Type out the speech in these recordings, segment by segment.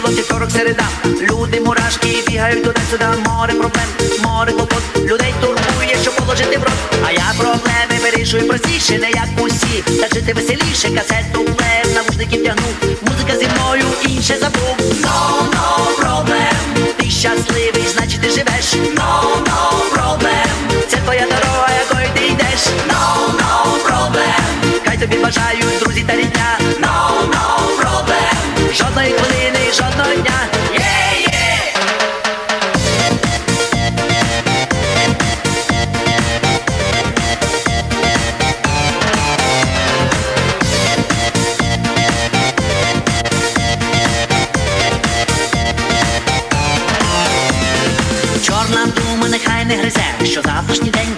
понеділок, вівторок, середа. Люди мурашки бігають туди-сюди, море проблем, море клопот. Людей турбує, що положити в рот. А я проблеми вирішую простіше, не як усі. Та жити веселіше, касету плеєр, навушників тягнув. Музика зі мною, інше забув. No, no problem. Ти щасливий, значить ти живеш. No, no problem. Це твоя дорога, якою ти йдеш. No, no problem. Хай тобі бажають друзі та рідня. No, no problem. Жодної жодного дня. Чорна дума нехай не гризе, що завтрашній день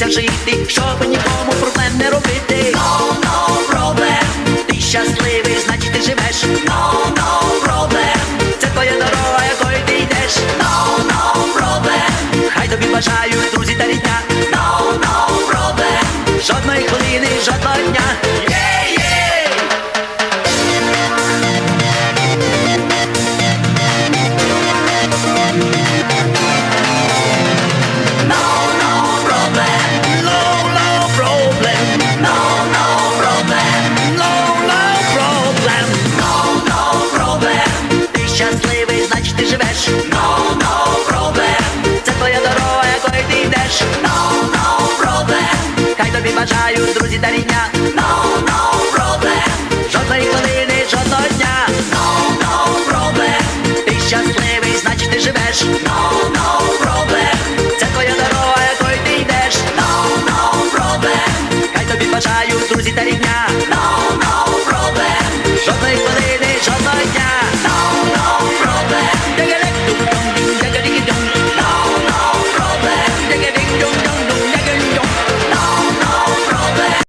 пізно вчитися жити, щоб нікому проблем не робити. No, no problem. Ти щасливий, значить ти живеш. No, no problem. Це твоя дорога, якою ти йдеш. No, no problem. Хай тобі бажають друзі та рідня. No, no problem. Жодної хвилини, жодного дня. No, no problem Хай тобі бажаю, друзі та рідня.